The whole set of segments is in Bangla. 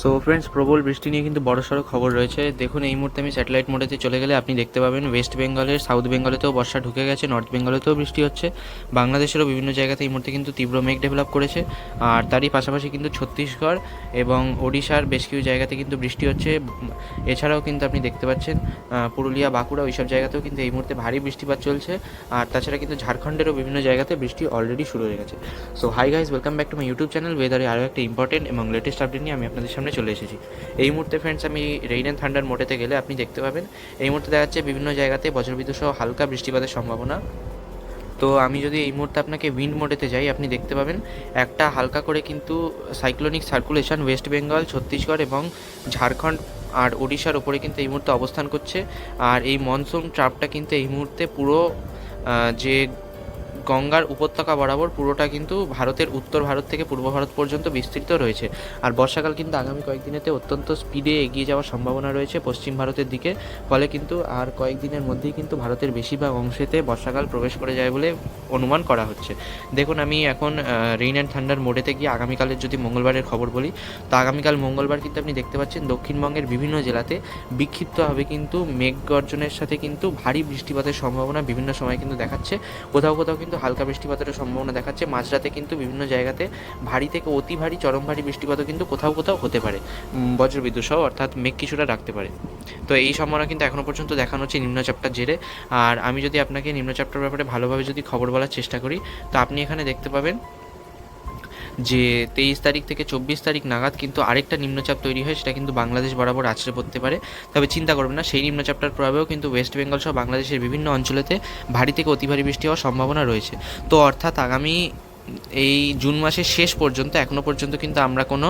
সো ফ্রেন্ডস প্রবল বৃষ্টি নিয়ে কিন্তু বড়সড় খবর রয়েছে। দেখুন, এই মুহূর্তে আমি স্যাটেলাইট মোডেতে চলে গেলে আপনি দেখতে পাবেন ওয়েস্ট বেঙ্গলের সাউথ বেঙ্গলেতেও বর্ষা ঢুকে গেছে নর্থ বেঙ্গলেতেও বৃষ্টি হচ্ছে। বাংলাদেশেরও বিভিন্ন জায়গাতে এই মুহূর্তে কিন্তু তীব্র মেঘ ডেভেলপ করেছে। আর তারই পাশাপাশি কিন্তু ছত্তিশগড় এবং ওড়িশার বেশ কিছু জায়গাতে কিন্তু বৃষ্টি হচ্ছে। এছাড়াও কিন্তু আপনি দেখতে পাচ্ছেন পুরুলিয়া, বাঁকুড়া ওইসব জায়গাতেও কিন্তু এই মুহূর্তে ভারী বৃষ্টিপাত চলছে। আর তাছাড়া কিন্তু ঝাড়খণ্ডেরও বিভিন্ন জায়গাতে বৃষ্টি অলরেডি শুরু হয়ে গেছে। So hi guys welcome back to my YouTube channel ওয়েদারে আরও একটা ইম্পর্টেন্ট এবং লেটেস্ট আপডেট নিয়ে আমি আপনাদের সামনে চলে এসেছি। এই মুহূর্তে ফ্রেন্ডস আমি রেইন অ্যান্ড থান্ডার মোডেতে গেলে আপনি দেখতে পাবেন। এই মুহূর্তে দেখা যাচ্ছে বিভিন্ন জায়গাতে বজ্রবিদ্যুৎ সহ হালকা বৃষ্টিপাতের সম্ভাবনা। তো আমি যদি এই মুহূর্তে আপনাকে উইন্ড মোডেতে যাই, আপনি দেখতে পাবেন একটা হালকা করে কিন্তু cyclonic circulation West Bengal Chhattisgarh এবং ঝাড়খণ্ড আর ওড়িশার ওপরে কিন্তু এই মুহূর্তে অবস্থান করছে। আর এই মনসুন ট্রাপটা কিন্তু এই মুহূর্তে পুরো যে গঙ্গার উপত্যকা বরাবর পুরোটা কিন্তু ভারতের উত্তর ভারত থেকে পূর্ব ভারত পর্যন্ত বিস্তৃত রয়েছে। আর বর্ষাকাল কিন্তু আগামী কয়েকদিনেতে অত্যন্ত স্পিডে এগিয়ে যাওয়ার সম্ভাবনা রয়েছে পশ্চিম ভারতের দিকে। ফলে কিন্তু আর কয়েকদিনের মধ্যেই কিন্তু ভারতের বেশিরভাগ অংশেতে বর্ষাকাল প্রবেশ করে যায় বলে অনুমান করা হচ্ছে। দেখুন, আমি এখন রেইন অ্যান্ড থান্ডার মোডেতে গিয়ে আগামীকালের যদি মঙ্গলবারের খবর বলি, তো আগামীকাল মঙ্গলবার কিন্তু আপনি দেখতে পাচ্ছেন দক্ষিণবঙ্গের বিভিন্ন জেলাতে বিক্ষিপ্তভাবে কিন্তু মেঘ গর্জনের সাথে কিন্তু ভারী বৃষ্টিপাতের সম্ভাবনা বিভিন্ন সময় কিন্তু দেখাচ্ছে। কোথাও কোথাও কিন্তু হালকা বৃষ্টিপাতের সম্ভাবনা দেখাচ্ছে। মাঝরাতে কিন্তু বিভিন্ন জায়গাতে ভারী থেকে অতি ভারী, চরম ভারী বৃষ্টিপাতও কিন্তু কোথাও কোথাও হতে পারে। বজ্রবিদ্যুৎ সহ অর্থাৎ মেঘ কিছুটা রাখতে পারে। তো এই সম্ভাবনা কিন্তু এখনও পর্যন্ত দেখানো হচ্ছে নিম্নচাপটার জেরে। আর আমি যদি আপনাকে নিম্নচাপটার ব্যাপারে ভালোভাবে যদি খবর বলার চেষ্টা করি, তো আপনি এখানে দেখতে পাবেন যে তেইশ তারিখ থেকে চব্বিশ তারিখ নাগাদ কিন্তু আরেকটা নিম্নচাপ তৈরি হয়, সেটা কিন্তু বাংলাদেশ বরাবর আছড়ে পড়তে পারে। তবে চিন্তা করবেন না, সেই নিম্নচাপটার প্রভাবেও কিন্তু ওয়েস্ট বেঙ্গল সহ বাংলাদেশের বিভিন্ন অঞ্চলেতে ভারী থেকে অতি ভারী বৃষ্টি হওয়ার সম্ভাবনা রয়েছে। তো অর্থাৎ আগামী এই জুন মাসের শেষ পর্যন্ত এখনও পর্যন্ত কিন্তু আমরা কোনো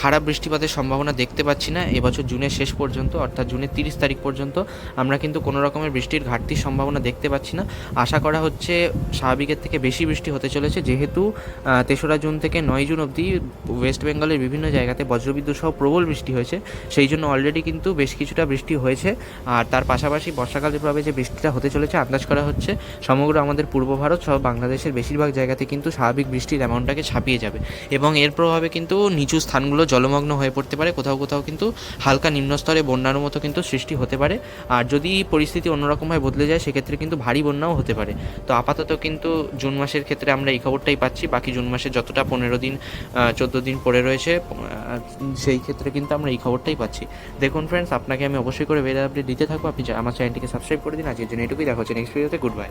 খারাপ বৃষ্টিপাতের সম্ভাবনা দেখতে পাচ্ছি না। এবছর জুনের শেষ পর্যন্ত, অর্থাৎ জুনের তিরিশ তারিখ পর্যন্ত, আমরা কিন্তু কোনো রকমের বৃষ্টির ঘাটতির সম্ভাবনা দেখতে পাচ্ছি না। আশা করা হচ্ছে স্বাভাবিকের থেকে বেশি বৃষ্টি হতে চলেছে। যেহেতু তেসরা জুন থেকে নয় জুন অবধি ওয়েস্ট বেঙ্গলের বিভিন্ন জায়গাতে বজ্রবিদ্যুৎ সহ প্রবল বৃষ্টি হয়েছে। সেই জন্য অলরেডি কিন্তু বেশ কিছুটা বৃষ্টি হয়েছে। আর তার পাশাপাশি বর্ষাকালের প্রভাবে যে বৃষ্টিটা হতে চলেছে, আন্দাজ করা হচ্ছে, সমগ্র আমাদের পূর্ব ভারত সহ বাংলাদেশের বেশিরভাগ জায়গাতে কিন্তু স্বাভাবিক বৃষ্টির অ্যামাউন্টটাকে ছাপিয়ে যাবে। এবং এর প্রভাবে কিন্তু নিচু স্থানগুলো জলমগ্ন হয়ে পড়তে পারে। কোথাও কোথাও কিন্তু হালকা নিম্নস্তরে বন্যার মতো কিন্তু সৃষ্টি হতে পারে। আর যদি পরিস্থিতি অন্যরকমভাবে বদলে যায়, সেক্ষেত্রে কিন্তু ভারী বন্যাও হতে পারে। তো আপাতত কিন্তু জুন মাসের ক্ষেত্রে আমরা এই খবরটাই পাচ্ছি। বাকি জুন মাসে যতটা পনেরো দিন চোদ্দ দিন পরে রয়েছে সেই ক্ষেত্রে কিন্তু আমরা এই খবরটাই পাচ্ছি। দেখুন ফ্রেন্ডস আপনাকে আমি অবশ্যই করে ওয়েদার আপডেট দিতে থাকব। আপনি আমার চ্যানেলটিকে সাবস্ক্রাইব করে দিন। আজকের জন্য এটুকুই। দেখা হচ্ছে নেক্সট ভিডিওতে গুড বাই